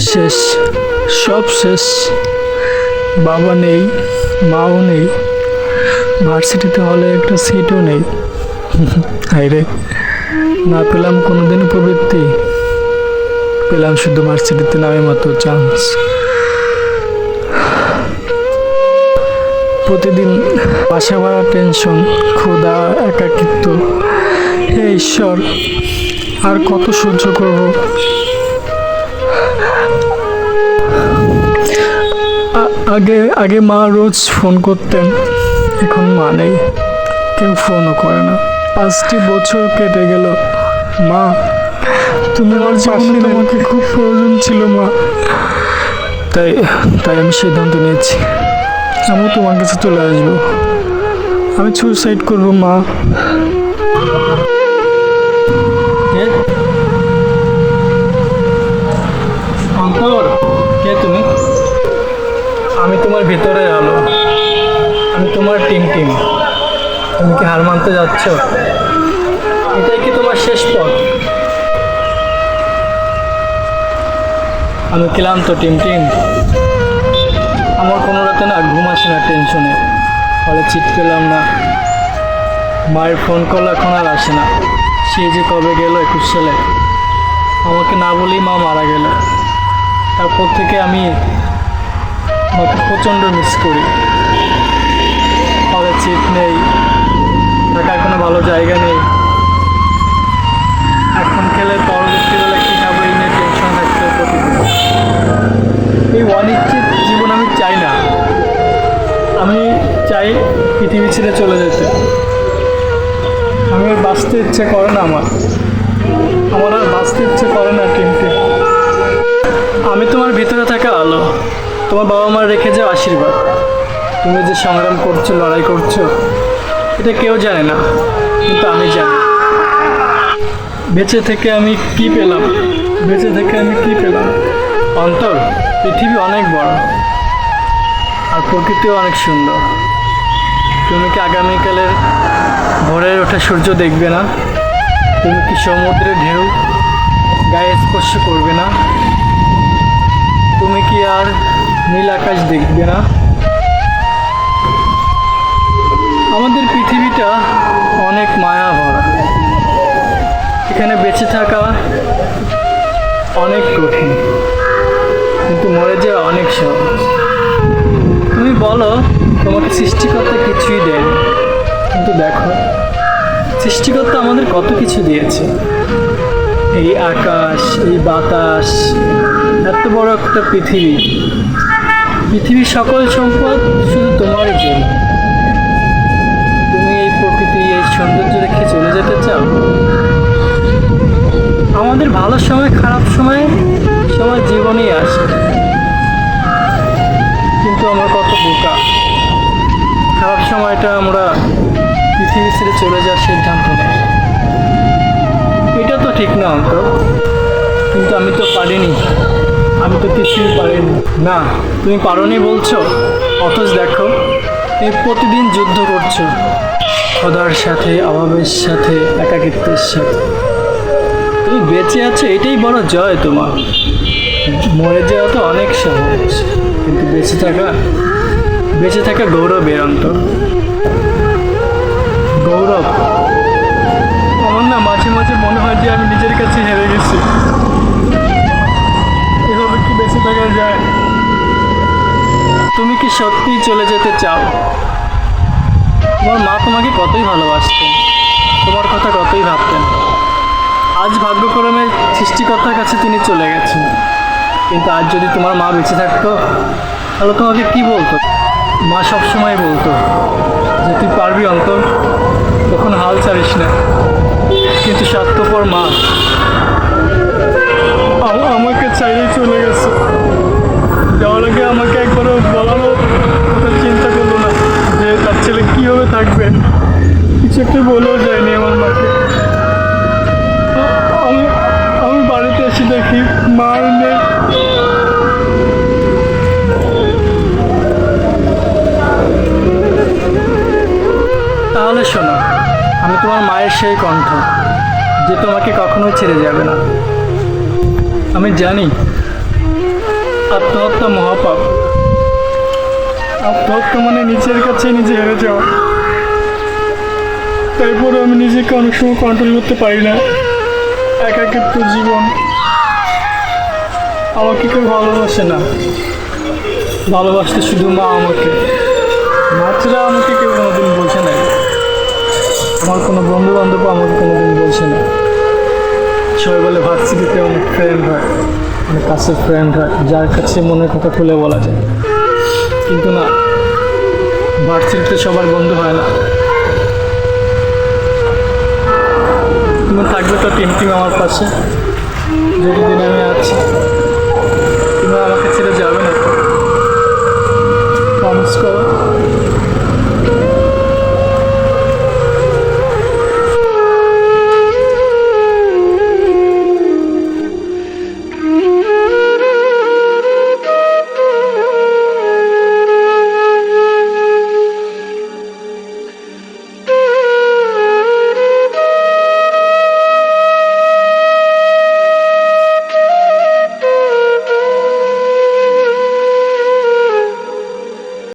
শেষ, সব শেষ। বাবা নেই, মাও নেই। ভার্সিটিতে হলে একটা সিটও নেই। হাইরে না পেলাম কোনোদিন প্রবৃত্তি। পেলাম শুধু ভার্সিটিতে নামে মতো চান্স প্রতিদিন বাসা ভাড়া টেনশন ক্ষুধা, একাকিত্ব। হে ঈশ্বর, আর কত সহ্য করব? আগে আগে মা রোজ ফোন করতেন। এখন মা নেই। কেউ ফোনও করে না। পাঁচটি বছর কেটে গেল। মা তুমি আমার জীবনে তোমাকে খুব প্রয়োজন ছিল মা। তাই তাই আমি সিদ্ধান্ত নিয়েছি। আমিও তোমার কাছে চলে আসব। আমি সুইসাইড করব মা। তুমি কি হার মানতে যাচ্ছ? এটাই কি তোমার শেষ পথ? আমি ক্লান্ত, টিম টিম। আমার কোনো রাতে না ঘুম আসে না টেনশনে। ফলে চিট পেলাম না। মায়ের ফোন কল এখন আর আসে না। সে যে কবে গেল একুশ সালে। আমাকে না বলেই মা মারা গেল। তারপর থেকে আমি মাকে প্রচণ্ড মিস করি। ভালো জায়গা নেই। এখন খেলে খাব, এই নিয়ে টেনশন প্রতিদিন। এই অনিশ্চিত জীবন আমি চাই না। আমি চাই পৃথিবী ছেড়ে চলে যেতে। আমি আর বাঁচতে ইচ্ছে করে না আমার। আমার আর বাঁচতে ইচ্ছে করে না টিমকে আমি তোমার ভিতরে থাকা আলো। তোমার বাবা মার রেখে যাও আশীর্বাদ। তুমি যে সংগ্রাম করছ, লড়াই করছ এটা কেউ জানে না, কিন্তু আমি জানি। বেঁচে থেকে আমি কি পেলাম? বেঁচে থেকে আমি কি পেলাম? অন্তর, পৃথিবী অনেক বড়, আর প্রকৃতিও অনেক সুন্দর। তুমি কি আগামীকালের ভোরের ওঠা সূর্য দেখবে না? তুমি কি সমুদ্রের ঢেউ গায়ে স্পর্শ করবে না? তুমি কি আর নীল আকাশ দেখবে না? আমাদের পৃথিবীটা অনেক মায়া ভরা এখানে বেঁচে থাকা অনেক কঠিন, কিন্তু মরে যাওয়া অনেক সহজ। তুমি বলো, তোমাকে সৃষ্টিকর্তা কিছুই দেয়নি। কিন্তু দেখো, সৃষ্টিকর্তা আমাদের কত কিছু দিয়েছে। এই আকাশ, এই বাতাস, এত বড় একটা পৃথিবী। পৃথিবীর সকল সম্পদ শুধু তোমারই জন্য। সময়টা আমরা পৃথিবী ছেড়ে চলে যাওয়ার সিদ্ধান্ত নেই এটা তো ঠিক না অঙ্ক কিন্তু আমি তো পারিনি। আমি তো কিছুই পারিনি। না, তুমি পারোনি বলছো? অথচ দেখো তুমি প্রতিদিন যুদ্ধ করছ। খোদার সাথে অভাবের সাথে, একাকিত্বের সাথে। তুমি বেঁচে আছো, এটাই বড় জয় তোমার। মরে যাওয়া তো অনেক সহজ। কিন্তু বেঁচে থাকা বেঁচে থাকা গৌরবের অন্তর। গৌরব, আমার না মাঝে মাঝে মনে হয় যে আমি নিজের কাছে হেরে গেছি। এভাবে কি বেঁচে থাকা যায়? তুমি কি সত্যিই চলে যেতে চাও? তোমার মা তোমাকে কতই ভালোবাসতেন, তোমার কথা কতই ভাবতেন। আজ ভাগ্যক্রমে সৃষ্টিকর্তার কাছে তিনি চলে গেছেন। কিন্তু আজ যদি তোমার মা বেঁচে থাকতো, তাহলে তোমাকে কি বলতো? মা সবসময় বলতো যে তুই পারবি অন্তর তখন হাল ছাড়িস না কিন্তু স্বার্থপর মা। আম- আমাকে চাইলে চলে গেছে। যাওয়ার আগে আমাকে একবারও বলারও কথা চিন্তা করল না যে তার ছেলে কীভাবে থাকবে। কিছু একটা বলেও যায়নি আমার মাকে। আমি আমি বাড়িতে এসে দেখি মা নেই তাহলে শোনো আমি তোমার মায়ের সেই কণ্ঠ। কখনোই ছেড়ে যাবে না। আমি জানি, আত্মহত্যা মহাপাপ। আত্মহত্যা মানে নিজের কাছে নিজে হেরে যাওয়া। তারপরে আমি নিজেকে অনেক সময় কন্ট্রোল করতে পারি না। একাকিত্ব জীবন আমাকে কেউ ভালোবাসে না। ভালোবাসতে শুধু মা আমাকে। মা ছাড়া আমাকে কেউ কোনোদিন বলছে না আমার কোনো বন্ধু বান্ধব আমাকে কোনোদিন বলছে না সবাই বলে ভার্সিটিতে অনেক ফ্রেন্ড হয়, অনেক কাছে ফ্রেন্ড হয়, যার কাছে মনের কথা খুলে বলা যায়। কিন্তু না, ভার্সিটিতে সবার বন্ধু হয় না। তুমি থাকবে তো টিম টিম আমার পাশে। যতদিন আমি আছি তুমি আমাকে ছেড়ে যাবে না। প্রমিস করো।